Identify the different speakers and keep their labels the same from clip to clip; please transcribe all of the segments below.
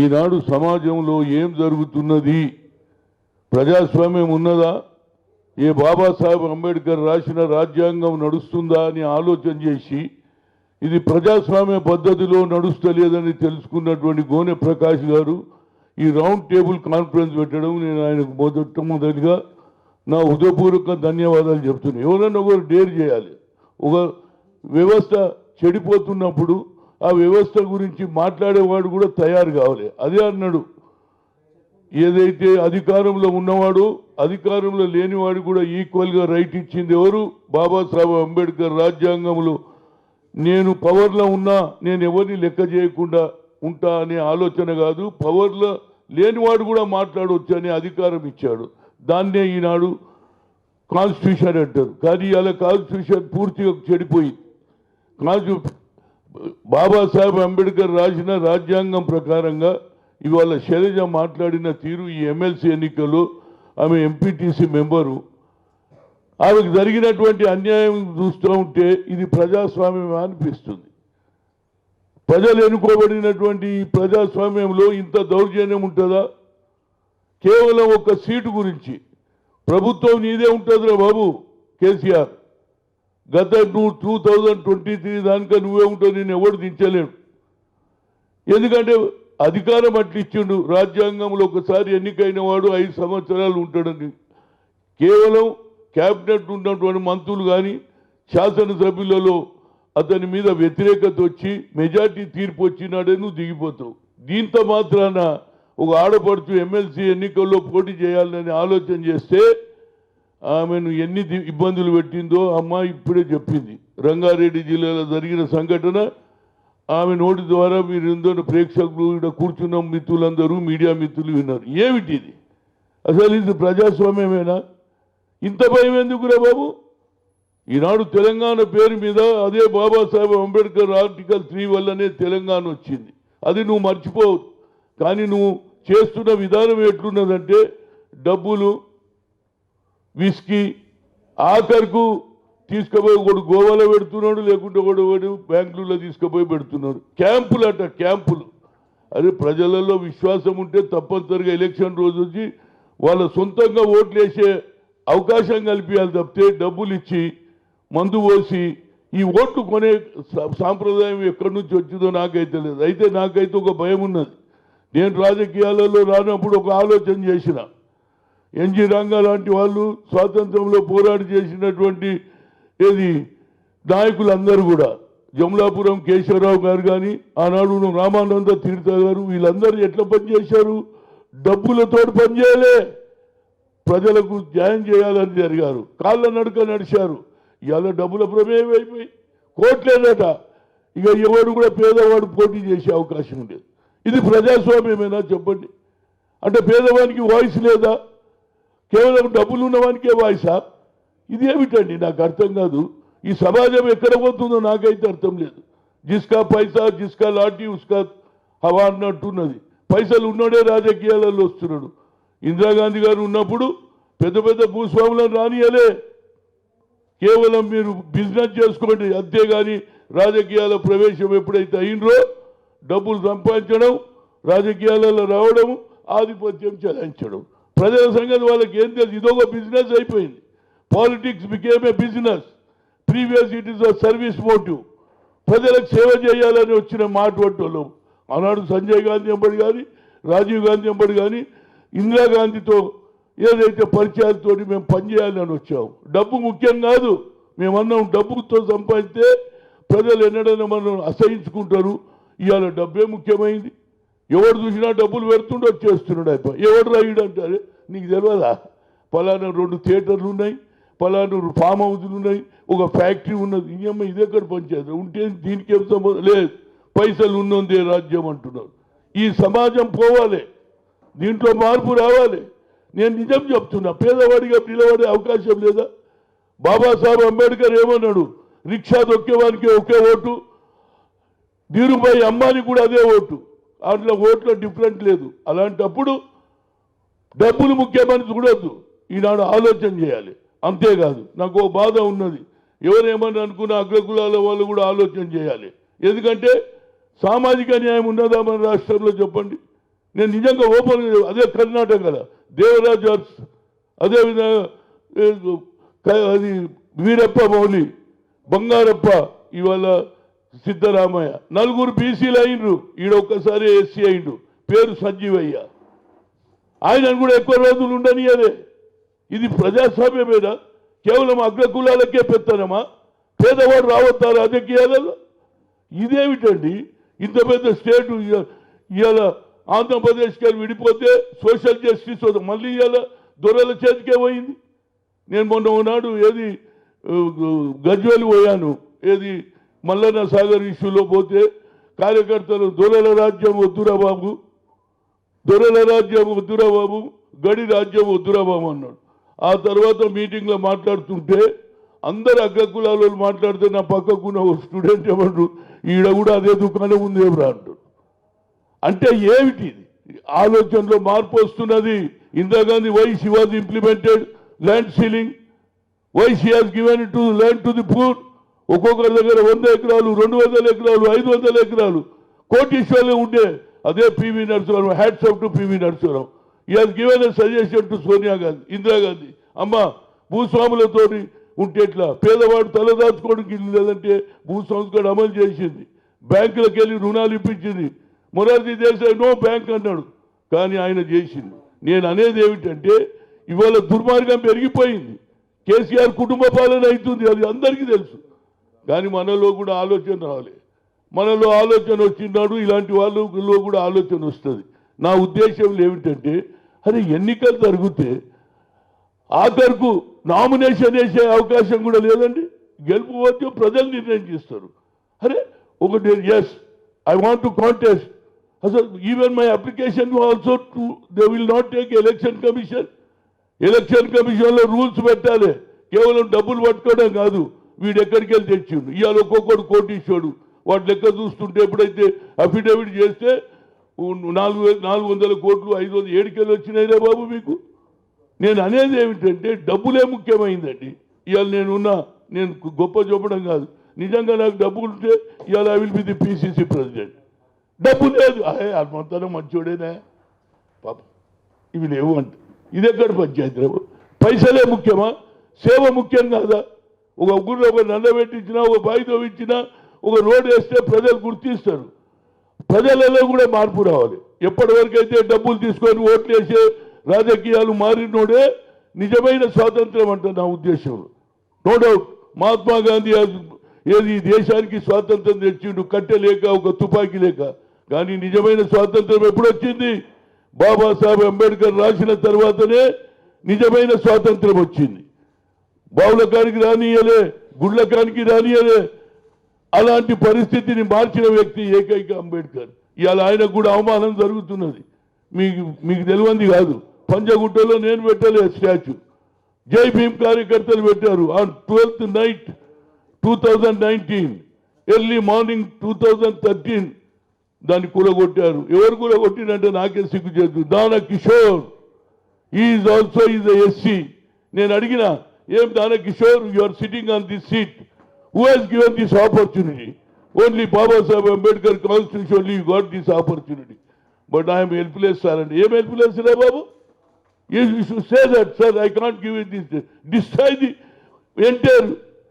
Speaker 1: ఈనాడు సమాజంలో ఏం జరుగుతున్నది? ప్రజాస్వామ్యం ఉన్నదా? ఏ బాబాసాహెబ్ అంబేద్కర్ రాసిన రాజ్యాంగం నడుస్తుందా అని ఆలోచన చేసి ఇది ప్రజాస్వామ్య పద్ధతిలో నడుస్తలేదని తెలుసుకున్నటువంటి గోనె ప్రకాష్ గారు ఈ రౌండ్ టేబుల్ కాన్ఫరెన్స్ పెట్టడం నేను ఆయనకు మొదట మొదటిగా నా హృదయపూర్వక ధన్యవాదాలు చెప్తున్నాను ఎవరన్నా ఒకరు డేర్ చేయాలి. ఒక వ్యవస్థ చెడిపోతున్నప్పుడు ఆ వ్యవస్థ గురించి మాట్లాడేవాడు కూడా తయారు కావాలి. అదే అన్నాడు. ఏదైతే అధికారంలో ఉన్నవాడు అధికారంలో లేనివాడు కూడా ఈక్వల్గా రైట్ ఇచ్చింది ఎవరు? బాబాసాహెబ్ అంబేద్కర్ రాజ్యాంగంలో. నేను పవర్లో ఉన్నా నేను ఎవరిని లెక్క చేయకుండా ఉంటా అనే ఆలోచన కాదు. పవర్లో లేనివాడు కూడా మాట్లాడవచ్చు అనే అధికారం ఇచ్చాడు. దాన్నే ఈనాడు కాన్స్టిట్యూషన్ అంటారు. కానీ అలా కాన్స్టిట్యూషన్ పూర్తిగా చెడిపోయింది కాన్స్టి బాబాసాహెబ్ అంబేద్కర్ రాసిన రాజ్యాంగం ప్రకారంగా ఇవాళ శైలజ మాట్లాడిన తీరు ఈ ఎమ్మెల్సీ ఎన్నికలు ఆమె ఎంపీటీసీ మెంబరు. ఆమెకు జరిగినటువంటి అన్యాయం చూస్తూ ఉంటే ఇది ప్రజాస్వామ్యం అనిపిస్తుంది. ప్రజలు ఎన్నుకోబడినటువంటి ఈ ప్రజాస్వామ్యంలో ఇంత దౌర్జన్యం ఉంటుందా? కేవలం ఒక సీటు గురించి. ప్రభుత్వం నీదే ఉంటుందిరా బాబు కేసీఆర్. గత two two thousand twenty three దానిక నువ్వే ఉంటావు నేను ఎవడు దించలేడు ఎందుకంటే అధికారం అట్లిచ్చిండు రాజ్యాంగంలో ఒకసారి ఎన్నికైన వాడు ఐదు సంవత్సరాలు ఉంటాడని కేవలం క్యాబినెట్ ఉన్నటువంటి మంత్రులు కానీ శాసనసభ్యులలో అతని మీద వ్యతిరేకత వచ్చి మెజార్టీ తీర్పు వచ్చినాడే నువ్వు దిగిపోతావు. దీంతో మాత్రాన ఒక ఆడపడుచు ఎమ్మెల్సీ ఎన్నికల్లో పోటీ చేయాలని ఆలోచన చేస్తే ఆమెను ఎన్ని ఇబ్బందులు పెట్టిందో అమ్మ ఇప్పుడే చెప్పింది. రంగారెడ్డి జిల్లాలో జరిగిన సంఘటన ఆమె నోటి ద్వారా మీరు ఎందరో ప్రేక్షకులు ఇక్కడ కూర్చున్న మిత్రులందరూ మీడియా మిత్రులు విన్నారు. ఏమిటి ఇది? అసలు ఇది ప్రజాస్వామ్యమేనా? ఇంత భయం ఎందుకురా బాబు? ఈనాడు తెలంగాణ పేరు మీద అదే బాబాసాహెబ్ అంబేద్కర్ ఆర్టికల్ త్రీ వల్లనే తెలంగాణ వచ్చింది. అది నువ్వు మర్చిపోవు. కానీ నువ్వు చేస్తున్న విధానం ఎట్లున్నదంటే డబ్బులు విస్కీ ఆఖరుకు తీసుకుపోయి ఒకడు గోవాలో పెడుతున్నాడు లేకుంటే ఒకడు ఒకడు బెంగళూరులో తీసుకుపోయి పెడుతున్నాడు. క్యాంపులు అట క్యాంపులు. అదే ప్రజలలో విశ్వాసం ఉంటే తప్పనిసరిగా ఎలక్షన్ రోజు వచ్చి వాళ్ళ సొంతంగా ఓట్లు వేసే అవకాశం కల్పించాలి తప్పితే డబ్బులు ఇచ్చి మందు పోసి ఈ ఓట్లు కొనే సాంప్రదాయం ఎక్కడి నుంచి వచ్చిందో నాకైతే లేదు. అయితే నాకైతే ఒక భయం ఉన్నది. నేను రాజకీయాలలో రానప్పుడు ఒక ఆలోచన చేసిన. ఎన్జి రంగా లాంటి వాళ్ళు స్వాతంత్రంలో పోరాడి చేసినటువంటి ఏది నాయకులందరూ కూడా జమలాపురం కేశవరావు గారు కానీ ఆనాడు రామానంద తీర్థ గారు వీళ్ళందరూ ఎట్లా పనిచేశారు? డబ్బులతో పనిచేయలే. ప్రజలకు న్యాయం చేయాలని జరిగారు. కాళ్ళ నడుక నడిచారు. ఇవాళ డబ్బుల ప్రమేయం అయిపోయి కోట్లేదట. ఇక ఎవరు కూడా పేదవాడు పోటీ చేసే అవకాశం లేదు. ఇది ప్రజాస్వామ్యమేనా చెప్పండి? అంటే పేదవానికి వాయిస్ లేదా? కేవలం డబ్బులు ఉన్నవానికే వాయిసా ఇది ఏమిటండి? నాకు అర్థం కాదు. ఈ సమాజం ఎక్కడ పోతుందో నాకైతే అర్థం లేదు. జిస్కా పైసా జిస్కా లాటి ఉస్కా హవా అన్నట్టున్నది పైసలు ఉన్నోడే రాజకీయాలలో వస్తున్నాడు. ఇందిరాగాంధీ గారు ఉన్నప్పుడు పెద్ద పెద్ద భూస్వాములను రానియలే. కేవలం మీరు బిజినెస్ చేసుకోండి అంతేగాని రాజకీయాల ప్రవేశం ఎప్పుడైతే అయినరో డబ్బులు సంపాదించడం రాజకీయాలలో రావడం ఆధిపత్యం చెలాయించడం. ప్రజల సంగతి వాళ్ళకి ఏం తెలుసు? ఇదొక బిజినెస్ అయిపోయింది. Politics became a business previous it is a service motive ప్రజలకు సేవ చేయాలని వచ్చిన మాట వాళ్ళు ఆనాడు సంజయ్ గాంధీ ఎంబడి కానీ రాజీవ్ గాంధీ ఎంబడి కానీ ఇందిరాగాంధీతో ఏదైతే పరిచయాలతో మేము పనిచేయాలని వచ్చాము డబ్బు ముఖ్యం కాదు. మేమన్నాం డబ్బుతో సంపాదిస్తే ప్రజలు ఎన్నడైనా మనం అసహించుకుంటారు. ఇవాళ డబ్బే ముఖ్యమైంది. ఎవడు చూసినా డబ్బులు పెడుతుండో చేస్తున్నాడు అయిపోయి ఎవడు రాయుడు అంటారు? నీకు తెలియదా పలానా రెండు థియేటర్లు ఉన్నాయి పలానా ఫామ్ హౌస్లు ఉన్నాయి ఒక ఫ్యాక్టరీ ఉన్నది. ఇంకేమో ఇది ఎక్కడ పనిచేస్తారు ఉంటే దీనికి ఏం సంబంధం? లేదు. పైసలు ఉన్నది రాజ్యం అంటున్నారు. ఈ సమాజం పోవాలి. దీంట్లో మార్పు రావాలి. నేను నిజం చెప్తున్నా. పేదవాడిగా పిలవడే అవకాశం లేదా? బాబాసాహెబ్ అంబేద్కర్ ఏమన్నాడు? రిక్షా దొక్కేవానికి ఒకే ఓటు ధీరుభాయ్ అమ్మాయి కూడా అదే ఓటు. అందులో ఓట్లో డిఫరెంట్ లేదు. అలాంటప్పుడు డబ్బులు ముఖ్యమని చూడొద్దు ఈనాడు ఆలోచన చేయాలి. అంతేకాదు నాకు ఓ బాధ ఉన్నది. ఎవరేమని అనుకున్న అగ్రకులాల వాళ్ళు కూడా ఆలోచన చేయాలి. ఎందుకంటే సామాజిక న్యాయం ఉన్నదా మన రాష్ట్రంలో చెప్పండి. నేను నిజంగా ఓపెన్ అదే కర్ణాటక దేవరాజ్ ఆర్ట్స్ అదేవిధంగా అది వీరప్ప మౌలి బంగారప్ప ఇవాళ సిద్ధరామయ్య. నలుగురు బీసీలు అయినరు. ఈడ ఒక్కసారి ఎస్సీ అయిండు పేరు సంజీవయ్య. ఆయనను కూడా ఎక్కువ రోజులు ఉండనియదే ఇది ప్రజాస్వామ్యమేనా? కేవలం అగ్రకులాలకే పెత్తనమా? పేదవాడు రావద్దా రాజకీయాలలో? ఇదేమిటండి? ఇంత పెద్ద స్టేట్ ఇవాళ ఆంధ్రప్రదేశ్కి విడిపోతే సోషల్ జస్టిస్ మళ్ళీ ఇవాళ దొరల చేతికే పోయింది. నేను మొన్న ఉన్నాడు ఏది గజ్వేలు పోయాను. ఏది మల్లన్న సాగర్ ఇష్యూలో పోతే కార్యకర్తలు దొరల రాజ్యం వద్దురా బాబు. దొరల రాజ్యం వద్దురా బాబు గడి రాజ్యం వద్దురా బాబు అన్నాడు. ఆ తర్వాత మీటింగ్లో మాట్లాడుతుంటే అందరు అగ్రకులాల వాళ్ళు మాట్లాడితే నా పక్కకున్న ఒక స్టూడెంట్ ఏమంటారు ఈడ కూడా అదే దుకాణం ఉంది ఏమరా అంటాడు. అంటే ఏమిటి ఆలోచనలో మార్పు వస్తున్నది. Indira Gandhi why she was implemented land ceiling why she has given to land to the poor ఒక్కొక్కరి దగ్గర వంద ఎకరాలు రెండు వందల ఎకరాలు ఐదు వందల ఎకరాలు. కోటీశ్వర్లు ఉండే అదే P V Narasimha Rao hats up to P V Narasimha Rao. He has given a suggestion to Sonia Gandhi Indira Gandhi అమ్మ భూస్వాములతో ఉంటే ఎట్లా? పేదవాడు తలదాచుకోవడానికి లేదంటే భూ అమలు చేసింది. బ్యాంకులకు వెళ్ళి రుణాలు ఇప్పించింది. మొరార్జీ దేశాయ్ నో బ్యాంక్ అన్నాడు. కానీ ఆయన చేసింది. నేను అనేది ఏమిటంటే ఇవాళ దుర్మార్గం పెరిగిపోయింది. కేసీఆర్ కుటుంబ పాలన అవుతుంది అది అందరికీ తెలుసు. కానీ మనలో కూడా ఆలోచన రావాలి మనలో ఆలోచన వచ్చినాడు ఇలాంటి వాళ్ళలో కూడా ఆలోచన వస్తుంది. నా ఉద్దేశం ఏమిటంటే అరే ఎన్నికలు జరిగితే ఆఖరుకు నామినేషన్ వేసే అవకాశం కూడా లేదండి. గెలుపు వచ్చి ప్రజలు నిర్ణయం చేస్తారు. అరే ఒకటి yes I want to contest అసలు even my application also to they will not take election commission election కమిషన్లో రూల్స్ పెట్టాలి. కేవలం డబ్బులు పట్టుకోవడం కాదు. వీడు ఎక్కడికి వెళ్ళి తెచ్చిండు? ఇవాళ ఒక్కొక్కడు కోటీశ్వడు వాటి లెక్క చూస్తుంటే ఎప్పుడైతే అఫిడవిట్ చేస్తే నాలుగు నాలుగు వందల కోట్లు ఐదు వందలు ఏడుకెళ్ళి వచ్చినాయిరా బాబు మీకు? నేను అనేది ఏమిటంటే డబ్బులే ముఖ్యమైందండి. ఇవాళ నేనున్నా నేను గొప్ప చూపడం కాదు. నిజంగా నాకు డబ్బులు ఉంటే ఇవాళ I will be the PCC president డబ్బు లేదు. అదే హనుమంతనం మంచోడేనే? పాప. ఇవి లేవు అంట. ఇది ఎక్కడ పంచాయతీ పైసలే ముఖ్యమా? సేవ ముఖ్యం కాదా? ఒక ఊళ్ళో ఒక నల్ల పెట్టించినా ఒక బాయితో ఇచ్చినా ఒక రోడ్ వేస్తే ప్రజలు గుర్తిస్తారు. ప్రజలలో కూడా మార్పు రావాలి. ఎప్పటివరకైతే డబ్బులు తీసుకొని ఓట్లు వేసే రాజకీయాలు మారినోడే నిజమైన స్వాతంత్రం అంటే నా ఉద్దేశంలో. నో డౌట్ మహాత్మా గాంధీ ఏది ఈ దేశానికి స్వాతంత్రం తెచ్చిండు కట్టె లేక ఒక తుపాకీ లేక. కానీ నిజమైన స్వాతంత్రం ఎప్పుడొచ్చింది బాబాసాహెబ్ అంబేద్కర్ రాసిన తర్వాతనే నిజమైన స్వాతంత్రం వచ్చింది. బావులకానికి రానియలే గుళ్ళకానికి రానియలే అలాంటి పరిస్థితిని మార్చిన వ్యక్తి ఏకైక అంబేద్కర్. ఇవాళ ఆయనకు కూడా అవమానం జరుగుతున్నది. మీకు మీకు తెలియంది కాదు. పంజగుట్టలో నేను పెట్టలే స్టాచ్యూ. జై భీమ్ కార్యకర్తలు పెట్టారు. On twelfth night two thousand nineteen. Early morning two thousand thirteen దాన్ని కూలగొట్టారు. ఎవరు కూలగొట్టినంటే నాకే సిగ్గు చేద్దు Dana Kishore. Is also is SC నేను అడిగిన ఏం Dana Kishore? You are sitting on this seat who has given this opportunity only Babasaheb Ambedkar constitution you got this opportunity but I'm helpless sir అండి ఏం helpless రా బాబు You, you should say that, sir, I can't give it this. Destroy the entire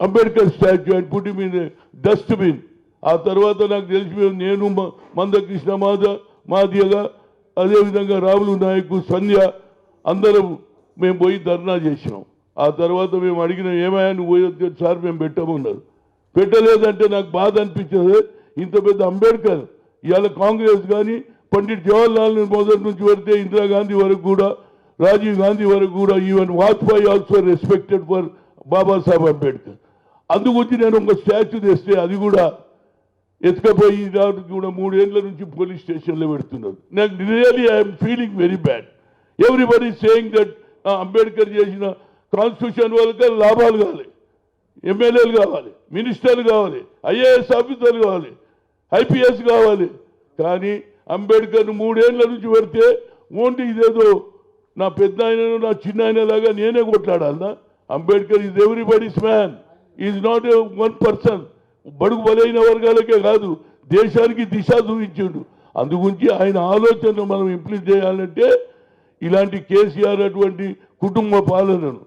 Speaker 1: Ambedkar statue and put ఆ తర్వాత నాకు తెలిసిపోయింది నేను మ- మందకృష్ణ మాధ మాదియగా అదేవిధంగా రాములు నాయకు సంధ్య అందరం మేము పోయి ధర్నా చేసినాం. ఆ తర్వాత మేము అడిగిన ఏమయ్యా నువ్వు సార్ మేము పెట్టమన్నారు. పెట్టలేదంటే నాకు బాధ అనిపించదు. ఇంత పెద్ద అంబేద్కర్ ఇవాళ కాంగ్రెస్ కానీ పండిట్ జవహర్లాల్ నెహ్రూ మొదటి నుంచి పెడితే ఇందిరాగాంధీ వరకు కూడా రాజీవ్ గాంధీ వరకు కూడా even Vajpayee also respected for Babasaheb Ambedkar. అందుకొచ్చి నేను ఒక స్టాచ్యూ తెస్తే అది కూడా ఎత్తుకపోయి దానికి కూడా మూడేళ్ళ నుంచి పోలీస్ స్టేషన్లో పెడుతున్నారు. నాకు really I'm feeling very bad. Everybody saying that Ambedkar చేసిన కాన్స్టిట్యూషన్ వాళ్ళకి లాభాలు కావాలి. ఎమ్మెల్యేలు కావాలి మినిస్టర్లు కావాలి ఐఏఎస్ ఆఫీసర్లు కావాలి ఐపీఎస్ కావాలి. కానీ అంబేద్కర్ మూడేళ్ళ నుంచి పెడితే ఓన్లీ ఇదేదో నా పెద్ద ఆయనను నా చిన్న ఆయన లాగా నేనే కొట్లాడాలనా? Ambedkar is everybody's man is not a one person బడుగు బలైన వర్గాలకే కాదు దేశానికి దిశ చూపించిండు. అందుగురించి ఆయన ఆలోచన మనం ఇంప్లిమెంట్ చేయాలంటే ఇలాంటి కేసీఆర్ అటువంటి కుటుంబ పాలనను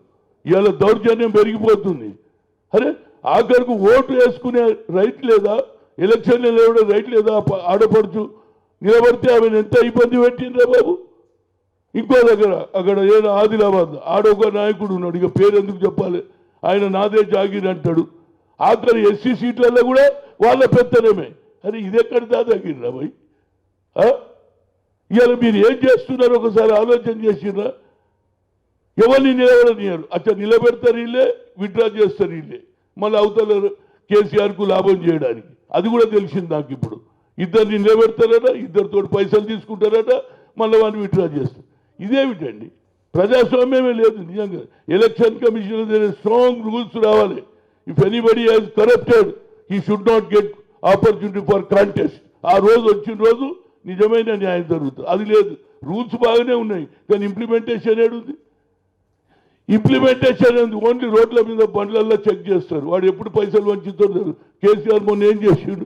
Speaker 1: ఇవాళ దౌర్జన్యం పెరిగిపోతుంది. అరే ఆఖరికి ఓటు వేసుకునే రైట్ లేదా? ఎలక్షన్లు లేవడం రైట్ లేదా? ఆడపడుచు నిలబడితే ఆమెను ఎంత ఇబ్బంది పెట్టిండ్రా బాబు? ఇంకో దగ్గర అక్కడ ఏదో ఆదిలాబాద్ ఆడొక నాయకుడు ఉన్నాడు ఇక పేరు ఎందుకు చెప్పాలి? ఆయన నాదే జాగిర్ అంటాడు. ఆఖరి ఎస్సీ సీట్లలో కూడా వాళ్ళ పెత్తనమే. అరే ఇది ఎక్కడ దాదాగిరా భయ్ ఇవాళ మీరు ఏం చేస్తున్నారో? ఒకసారి ఆలోచన చేసిర్రా? ఎవరిని నిలబడనియరు. అట్లా నిలబెడతారు వీళ్ళే విత్డ్రా చేస్తారు వీళ్ళే మళ్ళీ అవతల కేసీఆర్కు లాభం చేయడానికి. అది కూడా తెలిసింది నాకు ఇప్పుడు. ఇద్దరిని నిలబెడతారట ఇద్దరితో పైసలు తీసుకుంటారట మళ్ళీ వాడిని విత్డ్రా చేస్తారు. ఇదేమిటండి? ప్రజాస్వామ్యమే లేదు నిజంగా. ఎలక్షన్ కమిషన్ స్ట్రాంగ్ రూల్స్ రావాలి. If anybody has corrupted he should not get opportunity for contest ఆ రోజు వచ్చిన రోజు నిజమైన న్యాయం జరుగుతుంది. అది లేదు. రూల్స్ బాగానే ఉన్నాయి కానీ ఇంప్లిమెంటేషన్ ఏడుంది? ఇంప్లిమెంటేషన్ అనేది ఓన్లీ రోడ్ల మీద బండ్లల్లో చెక్ చేస్తారు. వాడు ఎప్పుడు పైసలు వంచుతాడు కేసీఆర్ మొన్న ఏం చేసిండు?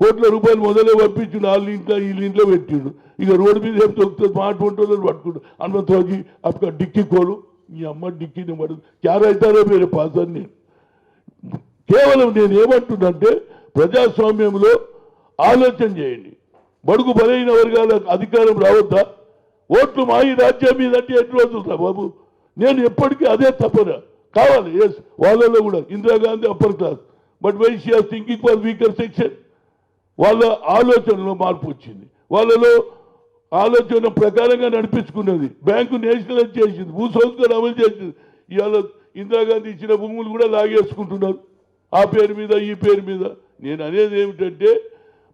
Speaker 1: కోట్ల రూపాయలు మొదలే పంపించిండు వాళ్ళ ఇంట్లో వీళ్ళ ఇంట్లో పెట్టిండు. ఇక రోడ్డు మీద ఏం తొక్కుతుంది స్మార్ట్ ఫోన్లో పట్టుకుంటు హనుమంతరావుకి అక్కడ డిక్కీ కోలు. మీ అమ్మ డిక్కీని పడు క్యార్ అవుతారో మీరు పాస్ అని నేను. కేవలం నేను ఏమంటున్నంటే ప్రజాస్వామ్యంలో ఆలోచన చేయండి. బడుగు బలైన వర్గాల అధికారం రావద్దా? ఓట్లు మా ఈ రాజ్యం మీద అంటే ఎన్ని రోజులు బాబు? నేను ఎప్పటికీ అదే తప్పన. కావాలి ఎస్ వాళ్ళలో కూడా. Indira Gandhi upper class but why she thinking for weaker section వాళ్ళ ఆలోచనలో మార్పు వచ్చింది. వాళ్ళలో ఆలోచన ప్రకారంగా నడిపించుకున్నది. బ్యాంకు నేషనలైజ్ చేసింది భూ సంస్కరణ అమలు చేసింది. ఇవాళ ఇందిరాగాంధీ ఇచ్చిన భూములు కూడా లాగేసుకుంటున్నారు. ఆ పేరు మీద ఈ పేరు మీద. నేను అనేది ఏమిటంటే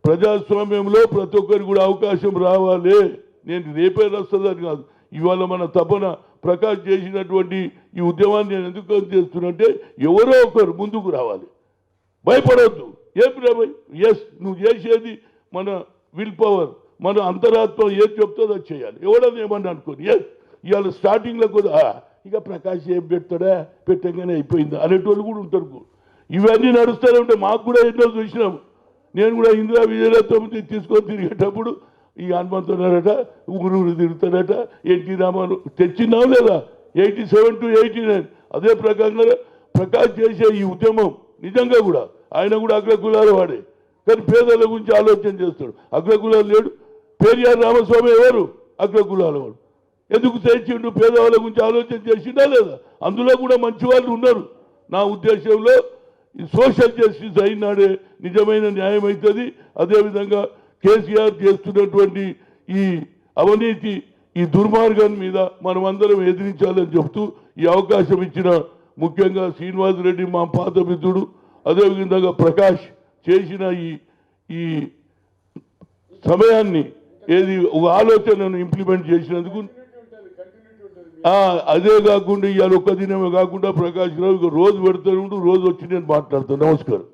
Speaker 1: ప్రజాస్వామ్యంలో ప్రతి ఒక్కరికి కూడా అవకాశం రావాలి. నేను రేపే వస్తుందని కాదు. ఇవాళ మన తపన ప్రకాష్ చేసినటువంటి ఈ ఉద్యమాన్ని నేను ఎందుకు చేస్తున్నంటే ఎవరో ఒకరు ముందుకు రావాలి. భయపడవద్దు ఏం భయ్? ఎస్ నువ్వు చేసేది మన విల్ పవర్ మన అంతరాత్మ ఏం చెప్తుందో అది చేయాలి. ఎవడని ఏమన్నా అనుకోని ఎస్ ఇవాళ స్టార్టింగ్లో కూడా ఇక ప్రకాష్ ఏం పెడతాడా? పెట్టగానే అయిపోయింది. అనేటోళ్ళు కూడా ఉంటారు ఇవన్నీ నడుస్తూనే ఉంటే మాకు కూడా ఎన్నో చూసినాము నేను కూడా ఇందిరా విజయలక్ష్మి తీసుకొని తిరిగేటప్పుడు ఈ హనుమంతున్నారట ఊరూరు తిరుగుతాడట ఎన్టీ రామాను తెచ్చినావు లేదా eighty seven to eighty nine. అదే ప్రకారంగా ప్రకాష్ చేసే ఈ ఉద్యమం నిజంగా కూడా ఆయన కూడా అగ్రకులాలు వాడే. కానీ పేదల గురించి ఆలోచన చేస్తాడు. అగ్రకులాలు లేడు. పెరియార్ రామస్వామి ఎవరు? అగ్రకులాల వాడు. ఎందుకు తెచ్చిండు? పేదవాళ్ళ గురించి ఆలోచన చేసిండా లేదా? అందులో కూడా మంచి వాళ్ళు ఉన్నారు. నా ఉద్దేశంలో ఈ సోషల్ జస్టిస్ అయినాడే నిజమైన న్యాయం అవుతుంది. అదేవిధంగా కేసీఆర్ చేస్తున్నటువంటి ఈ అవినీతి ఈ దుర్మార్గం మీద మనం అందరం ఎదిరించాలని చెప్తూ ఈ అవకాశం ఇచ్చిన ముఖ్యంగా శ్రీనివాస్ రెడ్డి మా పాత మిత్రుడు అదేవిధంగా ప్రకాష్ చేసిన ఈ ఈ సమయాన్ని ఏది ఒక ఆలోచనను ఇంప్లిమెంట్ చేసినందుకు అదే కాకుండా ఇవాళ ఒక్క దినమే కాకుండా ప్రకాష్ రావు రోజు పెడతాను రోజు వచ్చి నేను మాట్లాడతాను. నమస్కారం.